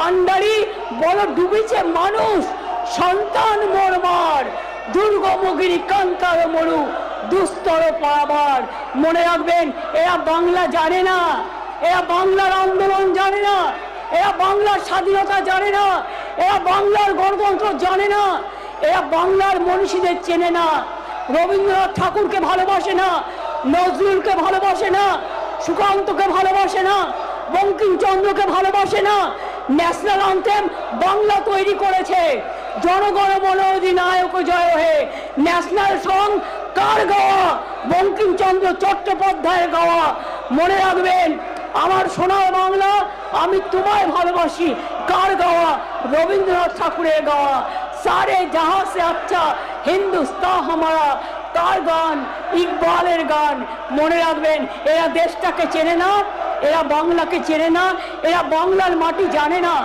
কান্ডারি বড় ডুবেছে মানুষ। সন্তান মরমার দুর্গমগিরি কান্তার মরু, দুস্তর পাবার মনে রাখবেন, এরা বাংলা জানে না, এরা বাংলার আন্দোলন জানে না, এরা বাংলার স্বাধীনতা জানে না, এরা বাংলার গণতন্ত্র জানে না, এরা বাংলার মনীষীদের চেনে না। রবীন্দ্রনাথ ঠাকুরকে ভালোবাসে না, নজরুলকে ভালোবাসে না, সুকান্তকে ভালোবাসে না, বঙ্কিমচন্দ্রকে ভালোবাসে না ন্যাশনাল আন্থেম বাংলা তৈরি করেছে। জনগণ মন অধিনায়ক জয় হে ন্যাশনাল সং কার গাওয়া? বঙ্কিমচন্দ্র চট্টোপাধ্যায়ের গাওয়া। মনে রাখবেন, আমার সোনার বাংলা, আমি তোমায় ভালোবাসি, কার গাওয়া? রবীন্দ্রনাথ ঠাকুরের গাওয়া। সারে জাহাঁ সে আচ্ছা হিন্দুস্তা হামারা, তার গান, ইকবালের গান। মনে রাখবেন, এরা দেশটাকে চেনে না এরা বাংলাকে চেনে না এরা বাংলার মাটি জানে না।